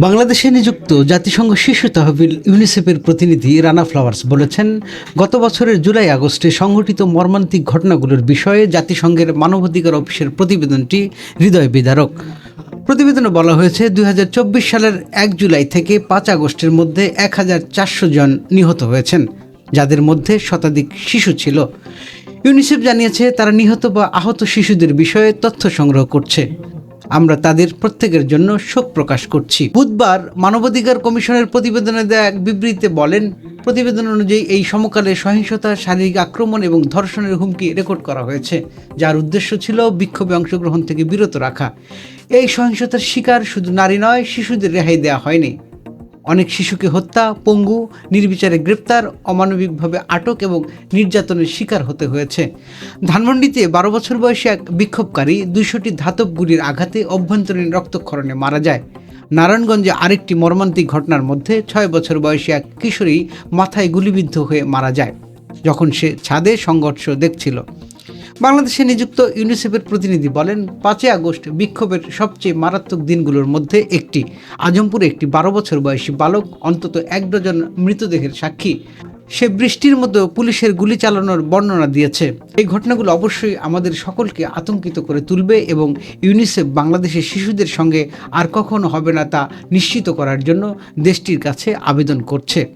বাংলাদেশে নিযুক্ত জাতিসংঘ শিশু তহবিল ইউনিসেফের প্রতিনিধি রানা ফ্লাওয়ার্স বলেছেন, গত বছরের জুলাই আগস্টে সংঘটিত মর্মান্তিক ঘটনাগুলোর বিষয়ে জাতিসংঘের মানবাধিকার অফিসের প্রতিবেদনটি হৃদয় বিদারক। প্রতিবেদনে বলা হয়েছে, দুই হাজার চব্বিশ সালের এক জুলাই থেকে পাঁচ আগস্টের মধ্যে এক হাজার চারশো জন নিহত হয়েছেন, যাদের মধ্যে শতাধিক শিশু ছিল। ইউনিসেফ জানিয়েছে, তারা নিহত বা আহত শিশুদের বিষয়ে তথ্য সংগ্রহ করছে। আমরা তাদের প্রত্যেকের জন্য শোক প্রকাশ করছি। বুধবার মানবাধিকার কমিশনের প্রতিবেদনে দেওয়া এক বিবৃতিতে বলেন, প্রতিবেদন অনুযায়ী এই সমকালে সহিংসতা, শারীরিক আক্রমণ এবং ধর্ষণের হুমকি রেকর্ড করা হয়েছে, যার উদ্দেশ্য ছিল বিক্ষোভে অংশগ্রহণ থেকে বিরত রাখা। এই সহিংসতার শিকার শুধু নারী নয়, শিশুদের রেহাই দেওয়া হয়নি। অনেক শিশুকে হত্যা, পঙ্গু, নির্বিচারে গ্রেপ্তার, অমানবিকভাবে আটক এবং নির্যাতনের শিকার হতে হয়েছে। ধানমন্ডিতে বারো বছর বয়সী এক বিক্ষোভকারী দুইশোটি ধাতব গুলির আঘাতে অভ্যন্তরীণ রক্তক্ষরণে মারা যায়। নারায়ণগঞ্জে আরেকটি মর্মান্তিক ঘটনার মধ্যে ছয় বছর বয়সী এক কিশোরী মাথায় গুলিবিদ্ধ হয়ে মারা যায়, যখন সে ছাদে সংঘর্ষ দেখছিল। বাংলাদেশে নিযুক্ত ইউনিসেফের প্রতিনিধি বলেন, পাঁচই আগস্ট বিক্ষোভের সবচেয়ে মারাত্মক দিনগুলোর মধ্যে একটি। আজমপুরে একটি বারো বছর বয়সী বালক, অন্তত এক ডজন মৃতদেহের সাক্ষী। সে বৃষ্টির মতো পুলিশের গুলি চালানোর বর্ণনা দিয়েছে। এই ঘটনাগুলো অবশ্যই আমাদের সকলকে আতঙ্কিত করে তুলবে এবং ইউনিসেফ বাংলাদেশের শিশুদের সঙ্গে আর কখনো হবে না তা নিশ্চিত করার জন্য দেশটির কাছে আবেদন করছে।